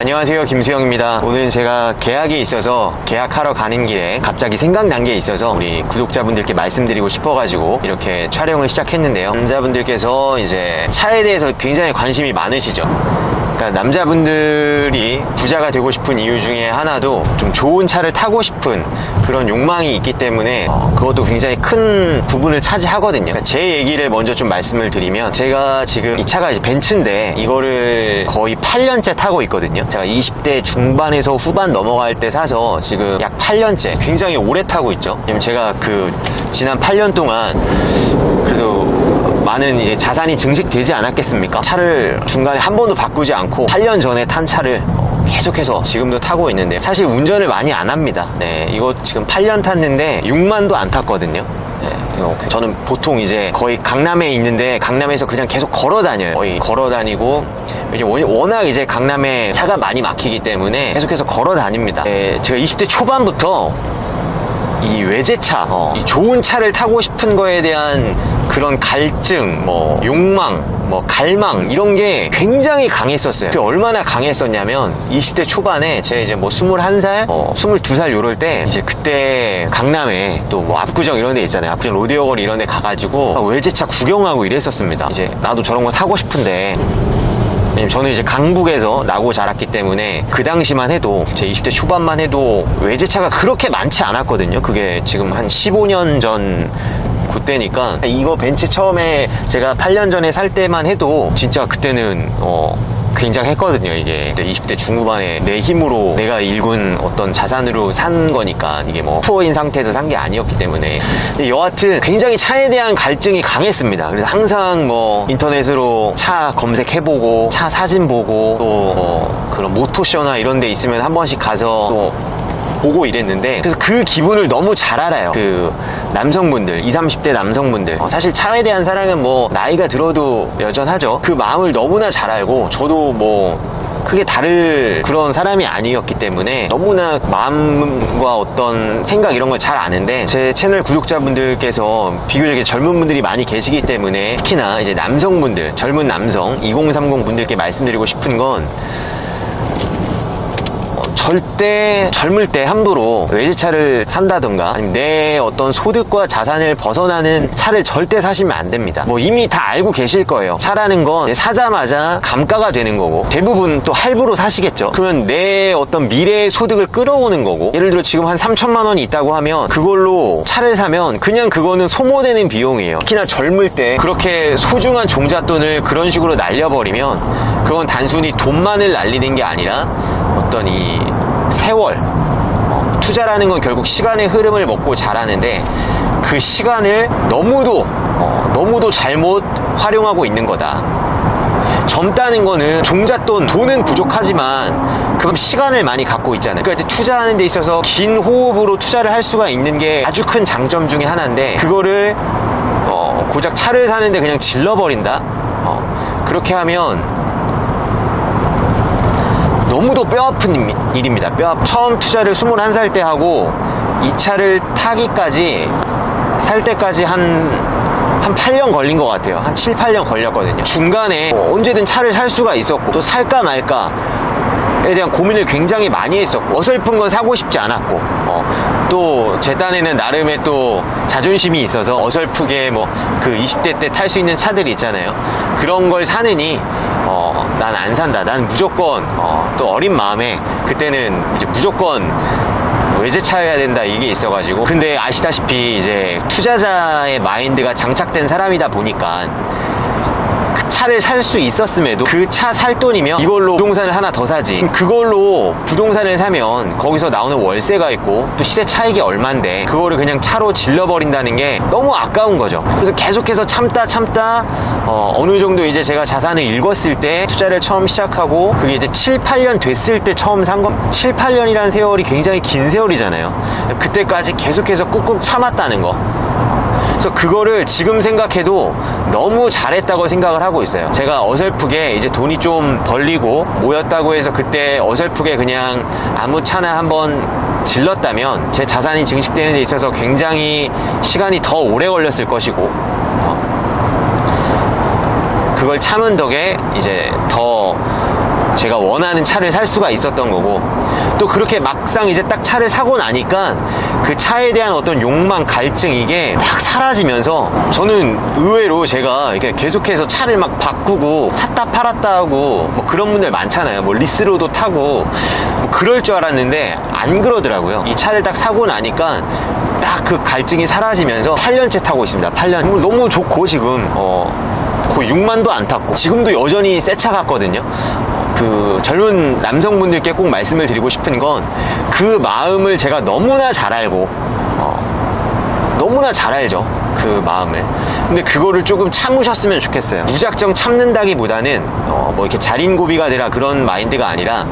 안녕하세요 김수영입니다. 오늘은 제가 계약이 있어서 계약하러 가는 길에 갑자기 생각난 게 있어서 우리 구독자분들께 말씀드리고 싶어가지고 이렇게 촬영을 시작했는데요. 남자분들께서 이제 차에 대해서 굉장히 관심이 많으시죠 그러니까 남자분들이 부자가 되고 싶은 이유 중에 하나도 좀 좋은 차를 타고 싶은 그런 욕망이 있기 때문에 어, 그것도 굉장히 큰 부분을 차지하거든요. 그러니까 제 얘기를 먼저 좀 말씀을 드리면 제가 지금 이 차가 이제 벤츠인데 이거를 거의 8년째 타고 있거든요. 제가 20대 중반에서 후반 넘어갈 때 사서 지금 약 8년째 굉장히 오래 타고 있죠. 왜냐면 제가 그 지난 8년 동안 그래도 많은 자산이 증식되지 않았겠습니까? 차를 중간에 한 번도 바꾸지 않고 8년 전에 탄 차를 어, 계속해서 지금도 타고 있는데 사실 운전을 많이 안 합니다. 네, 이거 지금 8년 탔는데 6만도 안 탔거든요. 네, 저는 보통 이제 거의 강남에 있는데 강남에서 그냥 계속 걸어 다녀요. 거의 걸어 다니고 워낙 이제 강남에 차가 많이 막히기 때문에 계속해서 걸어 다닙니다. 네, 제가 20대 초반부터 이 외제차, 어, 이 좋은 차를 타고 싶은 거에 대한 그런 갈증, 뭐 욕망, 뭐 갈망 이런 게 굉장히 강했었어요. 그게 얼마나 강했었냐면 20대 초반에 제가 이제 뭐 21살, 어, 22살 요럴 때 이제 그때 강남에 또 뭐 압구정 이런 데 있잖아요. 압구정 로데오 거리 이런 데 가가지고 외제차 구경하고 이랬었습니다. 이제 나도 저런 거 타고 싶은데 저는 이제 강북에서 나고 자랐기 때문에 그 당시만 해도 제 20대 초반만 해도 외제차가 그렇게 많지 않았거든요. 그게 지금 한 15년 전 그때니까 이거 벤츠 처음에 제가 8년 전에 살 때만 해도 진짜 그때는 어 굉장했거든요 이게. 20대 중후반에 내 힘으로 내가 일군 어떤 자산으로 산 거니까 이게 뭐 푸어인 상태에서 산 게 아니었기 때문에. 여하튼 굉장히 차에 대한 갈증이 강했습니다. 그래서 항상 뭐 인터넷으로 차 검색해보고 차 사진 보고 또 뭐 그런 모토쇼나 이런 데 있으면 한 번씩 가서 또 보고 이랬는데 그래서 그 기분을 너무 잘 알아요. 그 남성분들 20, 30대 남성분들. 어, 사실 차에 대한 사랑은 뭐 나이가 들어도 여전하죠. 그 마음을 너무나 잘 알고 저도 뭐 크게 다를 그런 사람이 아니었기 때문에 너무나 마음과 어떤 생각 이런 걸 잘 아는데 제 채널 구독자분들께서 비교적 젊은 분들이 많이 계시기 때문에 특히나 이제 남성분들 젊은 남성 2030 분들께 말씀드리고 싶은 건 절대 젊을 때 함부로 외제차를 산다던가 아니면 내 어떤 소득과 자산을 벗어나는 차를 절대 사시면 안 됩니다. 뭐 이미 다 알고 계실 거예요. 차라는 건 사자마자 감가가 되는 거고 대부분 또 할부로 사시겠죠. 그러면 내 어떤 미래의 소득을 끌어오는 거고 예를 들어 지금 한 3천만 원이 있다고 하면 그걸로 차를 사면 그냥 그거는 소모되는 비용이에요. 특히나 젊을 때 그렇게 소중한 종잣돈을 그런 식으로 날려버리면 그건 단순히 돈만을 날리는 게 아니라 어떤 이 세월 어, 투자라는 건 결국 시간의 흐름을 먹고 자라는데 그 시간을 너무도 어, 너무도 잘못 활용하고 있는 거다. 젊다는 거는 종잣돈 돈은 부족하지만 그럼 시간을 많이 갖고 있잖아요. 그러니까 투자하는 데 있어서 긴 호흡으로 투자를 할 수가 있는 게 아주 큰 장점 중에 하나인데 그거를 어, 고작 차를 사는데 그냥 질러버린다. 어, 그렇게 하면 너무도 뼈아픈 일- 일입니다. 뼈 처음 투자를 21살 때 하고 이 차를 타기까지 살 때까지 한, 한 8년 걸린 것 같아요. 한 7, 8년 걸렸거든요. 중간에 뭐 언제든 차를 살 수가 있었고 또 살까 말까 에 대한 고민을 굉장히 많이 했었고 어설픈 건 사고 싶지 않았고 또제 딴에는 나름의 또 자존심이 있어서 어설프게 뭐 그 20대 때 탈 수 있는 차들이 있잖아요 그런 걸 사느니 난 안 산다. 난 무조건 어, 또 어린 마음에 그때는 이제 무조건 외제차여야 된다 이게 있어가지고. 근데 아시다시피 이제 투자자의 마인드가 장착된 사람이다 보니까 그 차를 살 수 있었음에도 그 차 살 돈이면 이걸로 부동산을 하나 더 사지. 그걸로 부동산을 사면 거기서 나오는 월세가 있고 또 시세 차익이 얼만데 그거를 그냥 차로 질러버린다는 게 너무 아까운 거죠. 그래서 계속해서 참다 참다 어, 느 정도 이제 제가 자산을 읽었을 때 투자를 처음 시작하고 그게 이제 7, 8년 됐을 때 처음 산 건 7, 8년이라는 세월이 굉장히 긴 세월이잖아요. 그때까지 계속해서 꾹꾹 참았다는 거 그래서 그거를 지금 생각해도 너무 잘했다고 생각을 하고 있어요. 제가 어설프게 이제 돈이 좀 벌리고 모였다고 해서 그때 어설프게 그냥 아무 차나 한번 질렀다면 제 자산이 증식되는 데 있어서 굉장히 시간이 더 오래 걸렸을 것이고 어, 그걸 참은 덕에 이제 더 제가 원하는 차를 살 수가 있었던 거고 또 그렇게 막상 이제 딱 차를 사고 나니까 그 차에 대한 어떤 욕망, 갈증 이게 딱 사라지면서 저는 의외로 제가 이렇게 계속해서 차를 막 바꾸고 샀다 팔았다 하고 뭐 그런 분들 많잖아요. 뭐 리스로도 타고 뭐 그럴 줄 알았는데 안 그러더라고요. 이 차를 딱 사고 나니까 딱 그 갈증이 사라지면서 8년째 타고 있습니다. 8년. 너무 좋고 지금 어 거의 6만도 안 탔고 지금도 여전히 새 차 같거든요. 그 젊은 남성분들께 꼭 말씀을 드리고 싶은 건 그 마음을 제가 너무나 잘 알고 어, 너무나 잘 알죠. 그 마음을. 근데 그거를 조금 참으셨으면 좋겠어요. 무작정 참는다기보다는 어, 뭐 이렇게 자린고비가 되라 그런 마인드가 아니라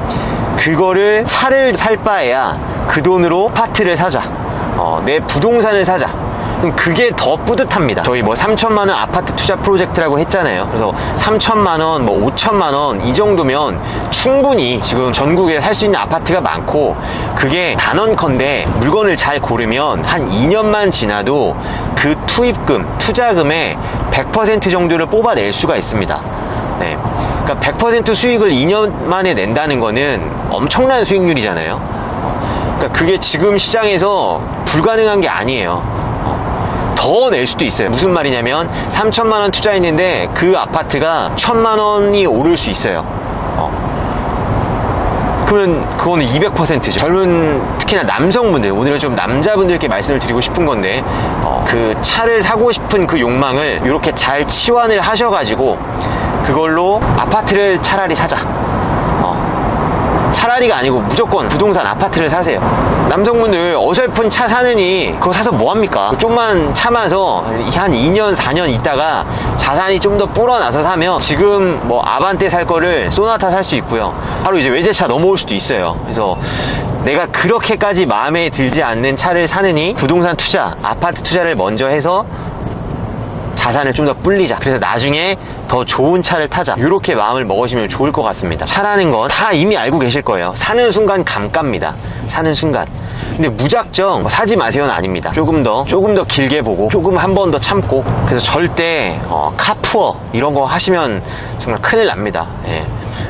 그거를 차를 살 바에야 그 돈으로 파트를 사자. 어, 내 부동산을 사자. 그게 더 뿌듯합니다. 저희 뭐 3천만 원 아파트 투자 프로젝트라고 했잖아요. 그래서 3천만 원, 뭐 5천만 원 이 정도면 충분히 지금 전국에 살 수 있는 아파트가 많고 그게 단언컨대 물건을 잘 고르면 한 2년만 지나도 그 투입금, 투자금의 100% 정도를 뽑아낼 수가 있습니다. 네. 그러니까 100% 수익을 2년 만에 낸다는 거는 엄청난 수익률이잖아요. 그러니까 그게 지금 시장에서 불가능한 게 아니에요. 더 낼 수도 있어요. 무슨 말이냐면 3천만 원 투자했는데 그 아파트가 1천만 원이 오를 수 있어요. 어. 그러면 그거는 200%죠. 젊은 특히나 남성분들 오늘은 좀 남자분들께 말씀을 드리고 싶은 건데 어, 그 차를 사고 싶은 그 욕망을 이렇게 잘 치환을 하셔가지고 그걸로 아파트를 차라리 사자. 어. 차라리가 아니고 무조건 부동산 아파트를 사세요. 남성분들 어설픈 차 사느니 그거 사서 뭐합니까? 좀만 참아서 한 2년, 4년 있다가 자산이 좀 더 불어나서 사면 지금 뭐 아반떼 살 거를 소나타 살 수 있고요. 바로 이제 외제차 넘어올 수도 있어요. 그래서 내가 그렇게까지 마음에 들지 않는 차를 사느니 부동산 투자, 아파트 투자를 먼저 해서 자산을 좀 더 불리자. 그래서 나중에 더 좋은 차를 타자. 이렇게 마음을 먹으시면 좋을 것 같습니다. 차라는 건 다 이미 알고 계실 거예요. 사는 순간 감갑니다. 사는 순간. 근데 무작정 뭐 사지 마세요는 아닙니다. 조금 더 조금 더 길게 보고 조금 한 번 더 참고. 그래서 절대 어, 카푸어 이런 거 하시면 정말 큰일 납니다. 예.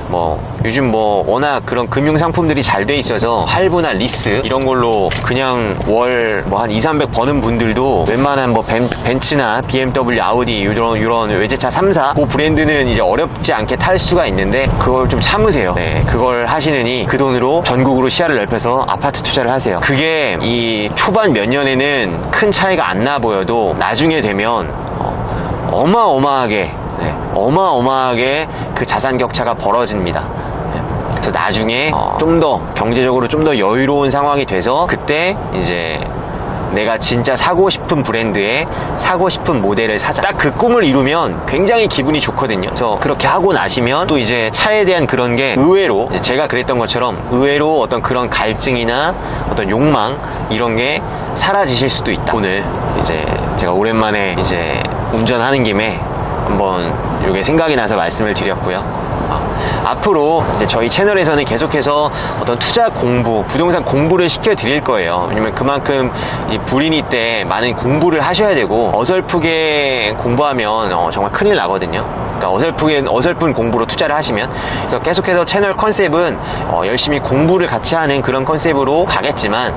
뭐 요즘 뭐 워낙 그런 금융 상품들이 잘 돼 있어서 할부나 리스 이런 걸로 그냥 월 뭐 한 2, 300 버는 분들도 웬만한 뭐 벤, 벤츠나 BMW, 아우디 이런 이런 외제차 3사 그 브랜드는 이제 어렵지 않게 탈 수가 있는데 그걸 좀 참으세요. 네, 그걸 하시느니 그 돈으로 전국으로 시야를 넓혀서 아파트 투자를 하세요. 그게 이 초반 몇 년에는 큰 차이가 안 나 보여도 나중에 되면 어, 어마어마하게 네, 어마어마하게 그 자산 격차가 벌어집니다. 네, 그래서 나중에 좀 더 경제적으로 좀 더 여유로운 상황이 돼서 그때 이제 내가 진짜 사고 싶은 브랜드의 사고 싶은 모델을 사자. 딱 그 꿈을 이루면 굉장히 기분이 좋거든요. 그래서 그렇게 하고 나시면 또 이제 차에 대한 그런 게 의외로 제가 그랬던 것처럼 의외로 어떤 그런 갈증이나 어떤 욕망 이런 게 사라지실 수도 있다. 오늘 이제 제가 오랜만에 이제 운전하는 김에 한번 이게 생각이 나서 말씀을 드렸고요. 아, 앞으로 이제 저희 채널에서는 계속해서 어떤 투자 공부, 부동산 공부를 시켜 드릴 거예요. 왜냐면 그만큼 이 불인이 때 많은 공부를 하셔야 되고 어설프게 공부하면 어, 정말 큰일 나거든요. 그러니까 어설프게 어설픈 공부로 투자를 하시면 그래서 계속해서 채널 컨셉은 어, 열심히 공부를 같이 하는 그런 컨셉으로 가겠지만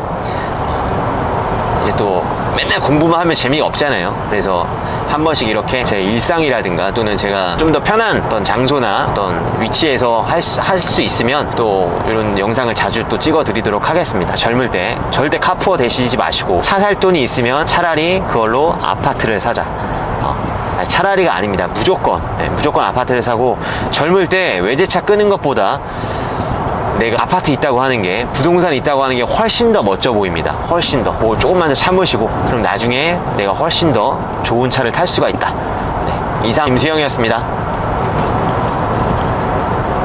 이제 또 맨날 공부만 하면 재미가 없잖아요. 그래서 한 번씩 이렇게 제 일상이라든가 또는 제가 좀 더 편한 어떤 장소나 어떤 위치에서 할수 있으면 또 이런 영상을 자주 또 찍어 드리도록 하겠습니다. 젊을 때 절대 카푸어 되시지 마시고 차 살 돈이 있으면 차라리 그걸로 아파트를 사자. 어, 차라리가 아닙니다. 무조건. 네, 무조건 아파트를 사고 젊을 때 외제차 끄는 것보다 내가 아파트 있다고 하는 게 부동산 있다고 하는 게 훨씬 더 멋져 보입니다. 훨씬 더. 뭐 조금만 더 참으시고 그럼 나중에 내가 훨씬 더 좋은 차를 탈 수가 있다. 네, 이상 임수영이었습니다.